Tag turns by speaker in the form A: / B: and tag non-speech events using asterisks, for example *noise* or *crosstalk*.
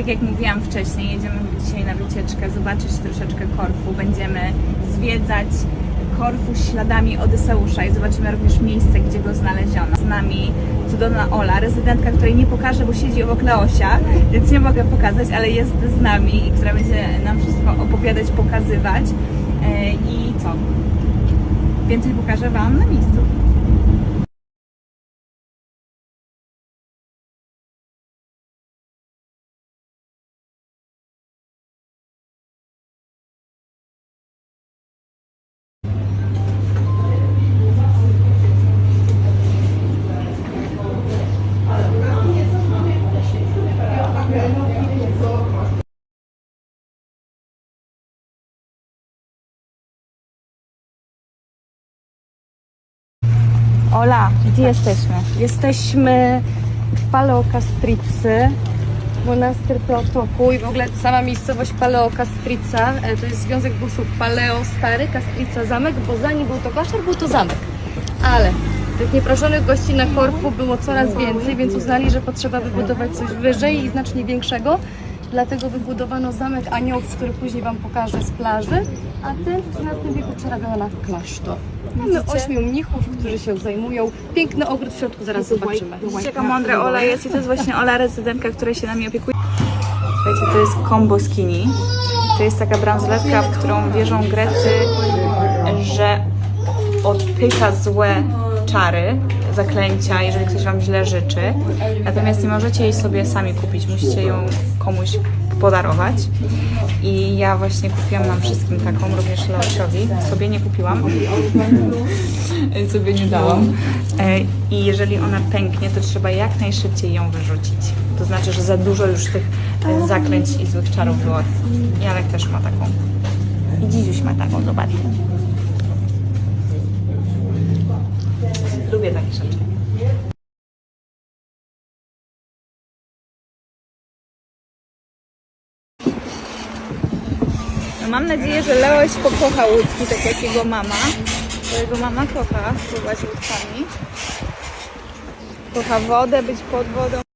A: Tak jak mówiłam wcześniej, jedziemy dzisiaj na wycieczkę, zobaczyć troszeczkę Korfu. Będziemy zwiedzać Korfu śladami Odyseusza i zobaczymy również miejsce, gdzie go znaleziono. Z nami cudowna Ola, rezydentka, której nie pokażę, bo siedzi obok Leosia, więc nie mogę pokazać, ale jest z nami i która będzie nam wszystko opowiadać, pokazywać. E, I co? Więcej pokażę Wam na miejscu. Ola, gdzie jesteśmy?
B: Jesteśmy w Paleo Castricy, monastyr Protoku i w ogóle sama miejscowość Paleo Castrica, e, to jest związek busów Paleo Stary, Castrica Zamek, bo zanim był to klasztor, był to zamek. Ale tych nieproszonych gości na Korfu było coraz więcej, więc uznali, że potrzeba wybudować coś wyżej i znacznie większego. Dlatego wybudowano zamek Aniołów, który później Wam pokażę z plaży, a ten w XIII wieku przerabiano na klasztor. Mamy ośmiu mnichów, którzy się zajmują. Piękny ogród w środku, zaraz zobaczymy.
A: Widzicie, jaka mądra Ola jest i to jest właśnie Ola rezydentka, która się nami opiekuje. Słuchajcie, to jest combo skinny. To jest taka bransoletka, w którą wierzą Grecy, że odpycha złe czary, zaklęcia, jeżeli ktoś Wam źle życzy. Natomiast nie możecie jej sobie sami kupić, musicie ją komuś podarować. I ja właśnie kupiłam nam wszystkim taką, również Leosiowi. Sobie nie kupiłam. *laughs* sobie nie dałam. E, I jeżeli ona pęknie, to trzeba jak najszybciej ją wyrzucić. To znaczy, że za dużo już tych e, zaklęć i złych czarów było. Janek też ma taką. I Dzidziuś ma taką, zobaczcie. Lubię takie rzeczy. Mam nadzieję, że Leoś pokocha łódki, tak jak jego mama. Bo jego mama kocha pływać łódkami. Kocha wodę, być pod wodą.